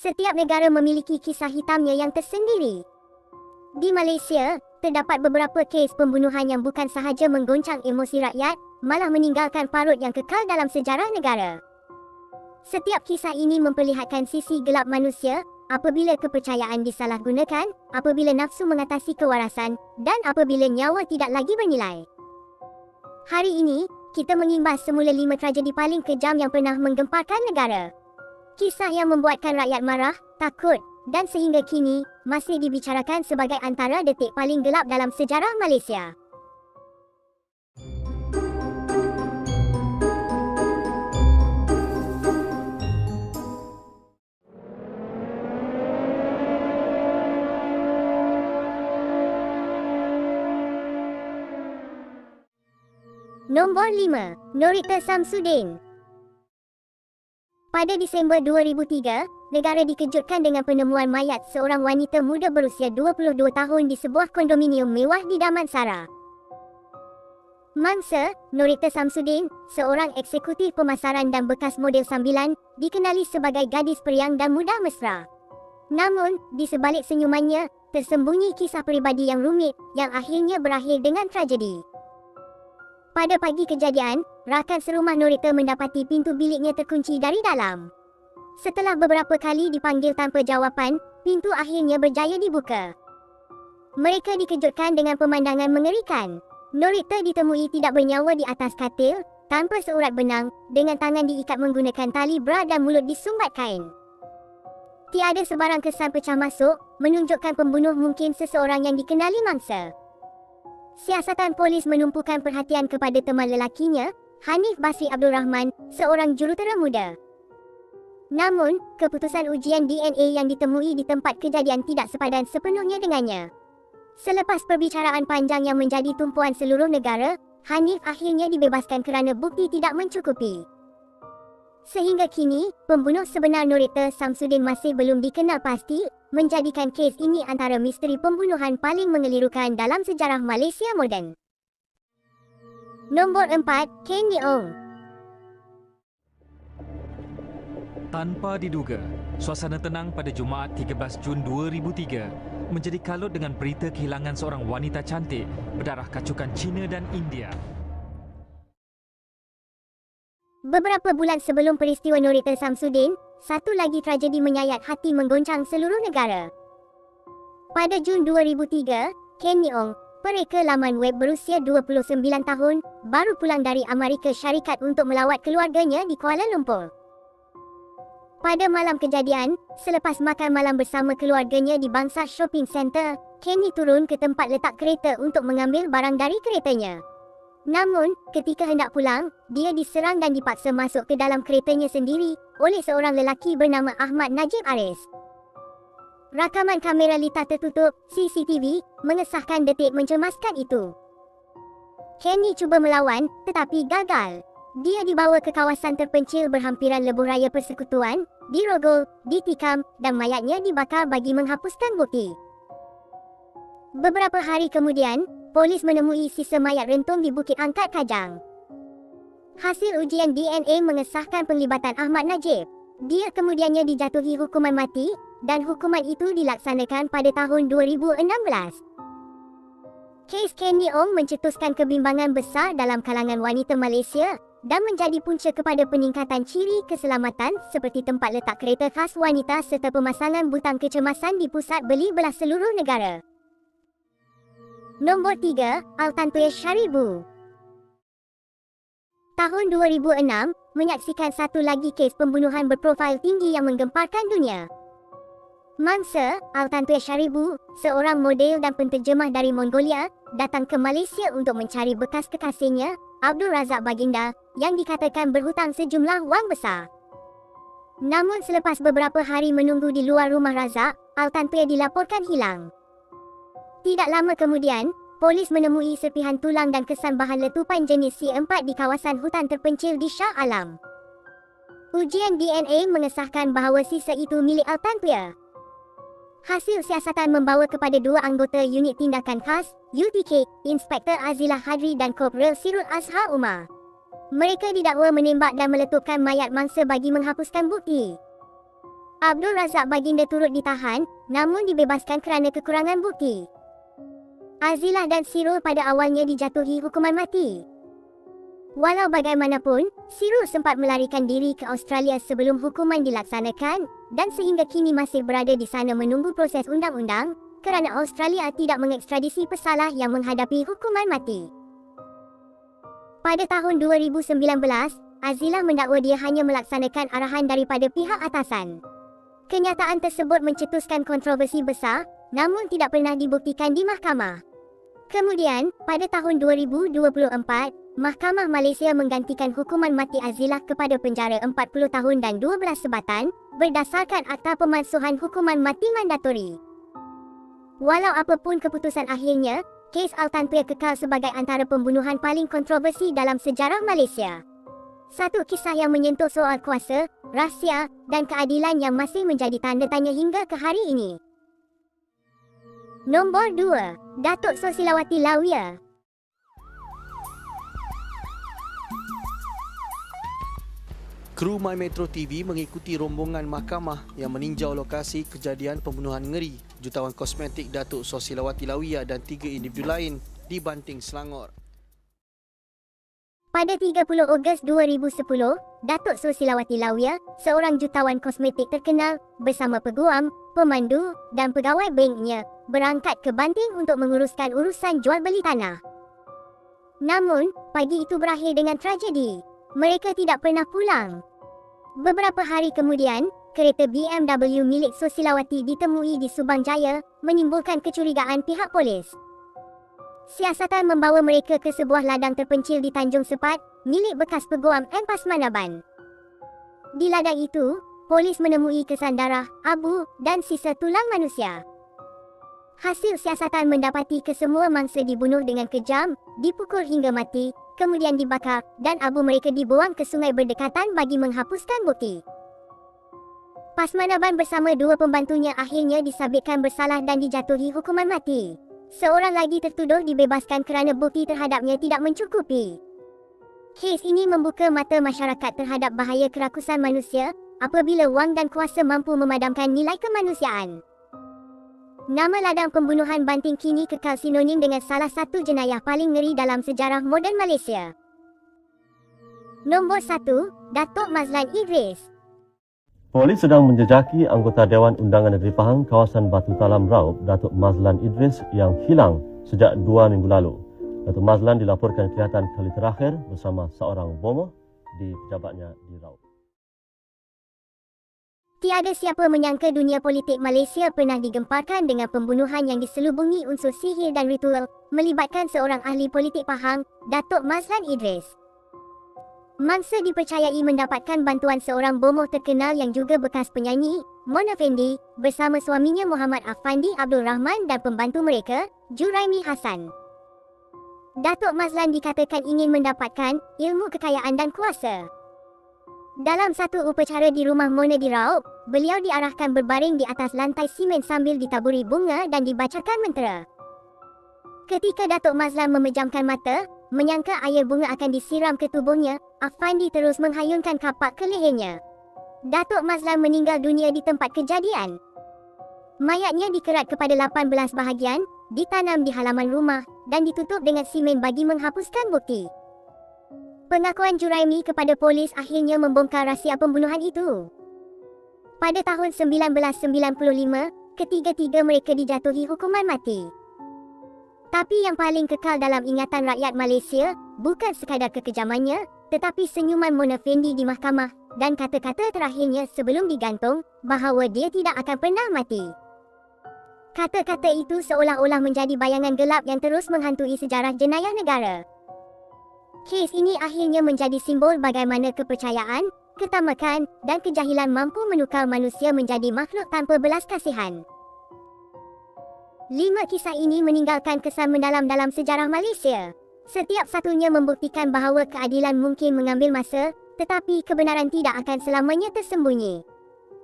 Setiap negara memiliki kisah hitamnya yang tersendiri. Di Malaysia, terdapat beberapa kes pembunuhan yang bukan sahaja menggoncang emosi rakyat, malah meninggalkan parut yang kekal dalam sejarah negara. Setiap kisah ini memperlihatkan sisi gelap manusia apabila kepercayaan disalahgunakan, apabila nafsu mengatasi kewarasan, dan apabila nyawa tidak lagi bernilai. Hari ini, kita mengimbas semula lima tragedi paling kejam yang pernah menggemparkan negara. Kisah yang membuatkan rakyat marah, takut dan sehingga kini masih dibicarakan sebagai antara detik paling gelap dalam sejarah Malaysia. Nombor 5. Norita Samsudin Pada Disember 2003, negara dikejutkan dengan penemuan mayat seorang wanita muda berusia 22 tahun di sebuah kondominium mewah di Damansara. Mangsa, Norita Samsudin, seorang eksekutif pemasaran dan bekas model sambilan, dikenali sebagai gadis periang dan mudah mesra. Namun, di sebalik senyumannya, tersembunyi kisah peribadi yang rumit yang akhirnya berakhir dengan tragedi. Pada pagi kejadian, rakan serumah Norita mendapati pintu biliknya terkunci dari dalam. Setelah beberapa kali dipanggil tanpa jawapan, pintu akhirnya berjaya dibuka. Mereka dikejutkan dengan pemandangan mengerikan. Norita ditemui tidak bernyawa di atas katil, tanpa seurat benang, dengan tangan diikat menggunakan tali bra dan mulut disumbat kain. Tiada sebarang kesan pecah masuk, menunjukkan pembunuh mungkin seseorang yang dikenali mangsa. Siasatan polis menumpukan perhatian kepada teman lelakinya, Hanif Basri Abdul Rahman, seorang jurutera muda. Namun, keputusan ujian DNA yang ditemui di tempat kejadian tidak sepadan sepenuhnya dengannya. Selepas perbicaraan panjang yang menjadi tumpuan seluruh negara, Hanif akhirnya dibebaskan kerana bukti tidak mencukupi. Sehingga kini, pembunuh sebenar Norita Samsudin masih belum dikenal pasti, menjadikan kes ini antara misteri pembunuhan paling mengelirukan dalam sejarah Malaysia moden. Nombor 4, Ken Yeong. Tanpa diduga, suasana tenang pada Jumaat 13 Jun 2003 menjadi kalut dengan berita kehilangan seorang wanita cantik berdarah kacukan China dan India. Beberapa bulan sebelum peristiwa Norita Samsudin, satu lagi tragedi menyayat hati menggoncang seluruh negara. Pada Jun 2003, Ken Yeong, pereka laman web berusia 29 tahun, baru pulang dari Amerika Syarikat untuk melawat keluarganya di Kuala Lumpur. Pada malam kejadian, selepas makan malam bersama keluarganya di Bangsa Shopping Centre, Kenny turun ke tempat letak kereta untuk mengambil barang dari keretanya. Namun, ketika hendak pulang, dia diserang dan dipaksa masuk ke dalam keretanya sendiri oleh seorang lelaki bernama Ahmad Najib Aris. Rakaman kamera litar tertutup, CCTV, mengesahkan detik mencemaskan itu. Kenny cuba melawan, tetapi gagal. Dia dibawa ke kawasan terpencil berhampiran lebuh raya persekutuan, dirogol, ditikam dan mayatnya dibakar bagi menghapuskan bukti. Beberapa hari kemudian, polis menemui sisa mayat rentung di Bukit Angkat Kajang. Hasil ujian DNA mengesahkan penglibatan Ahmad Najib. Dia kemudiannya dijatuhi hukuman mati dan hukuman itu dilaksanakan pada tahun 2016. Kes Kenny Ong mencetuskan kebimbangan besar dalam kalangan wanita Malaysia dan menjadi punca kepada peningkatan ciri keselamatan seperti tempat letak kereta khas wanita serta pemasangan butang kecemasan di pusat beli belah seluruh negara. Nombor 3, Altantuya Syaribu. Tahun 2006, menyaksikan satu lagi kes pembunuhan berprofil tinggi yang menggemparkan dunia. Mangsa, Altantuya Syaribu, seorang model dan penterjemah dari Mongolia, datang ke Malaysia untuk mencari bekas kekasihnya, Abdul Razak Baginda, yang dikatakan berhutang sejumlah wang besar. Namun selepas beberapa hari menunggu di luar rumah Razak, Altantuya dilaporkan hilang. Tidak lama kemudian, polis menemui serpihan tulang dan kesan bahan letupan jenis C4 di kawasan hutan terpencil di Shah Alam. Ujian DNA mengesahkan bahawa sisa itu milik Altantuya. Hasil siasatan membawa kepada dua anggota unit tindakan khas, UTK, Inspektor Azilah Hadri dan Korporal Sirul Azhar Umar. Mereka didakwa menembak dan meletupkan mayat mangsa bagi menghapuskan bukti. Abdul Razak Baginda turut ditahan namun dibebaskan kerana kekurangan bukti. Azilah dan Sirul pada awalnya dijatuhi hukuman mati. Walau bagaimanapun, Sirul sempat melarikan diri ke Australia sebelum hukuman dilaksanakan dan sehingga kini masih berada di sana menunggu proses undang-undang kerana Australia tidak mengekstradisi pesalah yang menghadapi hukuman mati. Pada tahun 2019, Azilah mendakwa dia hanya melaksanakan arahan daripada pihak atasan. Kenyataan tersebut mencetuskan kontroversi besar namun tidak pernah dibuktikan di mahkamah. Kemudian, pada tahun 2024, Mahkamah Malaysia menggantikan hukuman mati Azilah kepada penjara 40 tahun dan 12 sebatan berdasarkan Akta Pemansuhan Hukuman Mati Mandatori. Walau apapun keputusan akhirnya, kes Altanpia kekal sebagai antara pembunuhan paling kontroversi dalam sejarah Malaysia. Satu kisah yang menyentuh soal kuasa, rahsia dan keadilan yang masih menjadi tanda tanya hingga ke hari ini. Nombor 2. Datuk Sosilawati Lawia Kru My Metro TV mengikuti rombongan mahkamah yang meninjau lokasi kejadian pembunuhan ngeri jutawan kosmetik Datuk Sosilawati Lawia dan tiga individu lain di Banting Selangor. Pada 30 Ogos 2010, Datuk Sosilawati Lawia, seorang jutawan kosmetik terkenal bersama peguam, pemandu dan pegawai banknya berangkat ke Banting untuk menguruskan urusan jual beli tanah. Namun, pagi itu berakhir dengan tragedi. Mereka tidak pernah pulang. Beberapa hari kemudian, kereta BMW milik Sosilawati ditemui di Subang Jaya menimbulkan kecurigaan pihak polis. Siasatan membawa mereka ke sebuah ladang terpencil di Tanjung Sepat, milik bekas peguam M. Pasmanaban. Di ladang itu, polis menemui kesan darah, abu dan sisa tulang manusia. Hasil siasatan mendapati kesemua mangsa dibunuh dengan kejam, dipukul hingga mati, kemudian dibakar dan abu mereka dibuang ke sungai berdekatan bagi menghapuskan bukti. Pasmanaban bersama dua pembantunya akhirnya disabitkan bersalah dan dijatuhi hukuman mati. Seorang lagi tertuduh dibebaskan kerana bukti terhadapnya tidak mencukupi. Kes ini membuka mata masyarakat terhadap bahaya kerakusan manusia apabila wang dan kuasa mampu memadamkan nilai kemanusiaan. Nama ladang pembunuhan Banting kini kekal sinonim dengan salah satu jenayah paling ngeri dalam sejarah moden Malaysia. Nombor 1, Datuk Mazlan Idris Polis sedang menjejaki anggota Dewan Undangan Negeri Pahang kawasan Batu Talam Raub, Datuk Mazlan Idris yang hilang sejak dua minggu lalu. Datuk Mazlan dilaporkan kelihatan kali terakhir bersama seorang bomoh di pejabatnya di Raub. Tiada siapa menyangka dunia politik Malaysia pernah digemparkan dengan pembunuhan yang diselubungi unsur sihir dan ritual melibatkan seorang ahli politik Pahang, Datuk Mazlan Idris. Mangsa dipercayai mendapatkan bantuan seorang bomoh terkenal yang juga bekas penyanyi, Mona Fendi, bersama suaminya Muhammad Afandi Abdul Rahman dan pembantu mereka, Juraimi Hassan. Datuk Mazlan dikatakan ingin mendapatkan ilmu kekayaan dan kuasa. Dalam satu upacara di rumah Mona di Raub, beliau diarahkan berbaring di atas lantai simen sambil ditaburi bunga dan dibacakan mentera. Ketika Datuk Mazlan memejamkan mata, menyangka air bunga akan disiram ke tubuhnya, Afandi terus menghayunkan kapak ke lehernya. Datuk Mazlan meninggal dunia di tempat kejadian. Mayatnya dikerat kepada 18 bahagian, ditanam di halaman rumah dan ditutup dengan simen bagi menghapuskan bukti. Pengakuan Juraimi kepada polis akhirnya membongkar rahsia pembunuhan itu. Pada tahun 1995, ketiga-tiga mereka dijatuhi hukuman mati. Tapi yang paling kekal dalam ingatan rakyat Malaysia bukan sekadar kekejamannya, tetapi senyuman Mona Fendi di mahkamah dan kata-kata terakhirnya sebelum digantung bahawa dia tidak akan pernah mati. Kata-kata itu seolah-olah menjadi bayangan gelap yang terus menghantui sejarah jenayah negara. Kes ini akhirnya menjadi simbol bagaimana kepercayaan, ketamakan dan kejahilan mampu menukar manusia menjadi makhluk tanpa belas kasihan. Lima kisah ini meninggalkan kesan mendalam dalam sejarah Malaysia. Setiap satunya membuktikan bahawa keadilan mungkin mengambil masa, tetapi kebenaran tidak akan selamanya tersembunyi.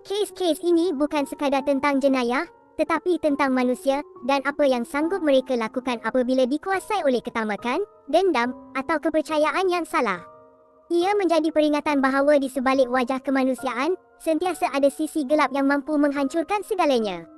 Kes-kes ini bukan sekadar tentang jenayah, tetapi tentang manusia dan apa yang sanggup mereka lakukan apabila dikuasai oleh ketamakan, dendam atau kepercayaan yang salah. Ia menjadi peringatan bahawa di sebalik wajah kemanusiaan, sentiasa ada sisi gelap yang mampu menghancurkan segalanya.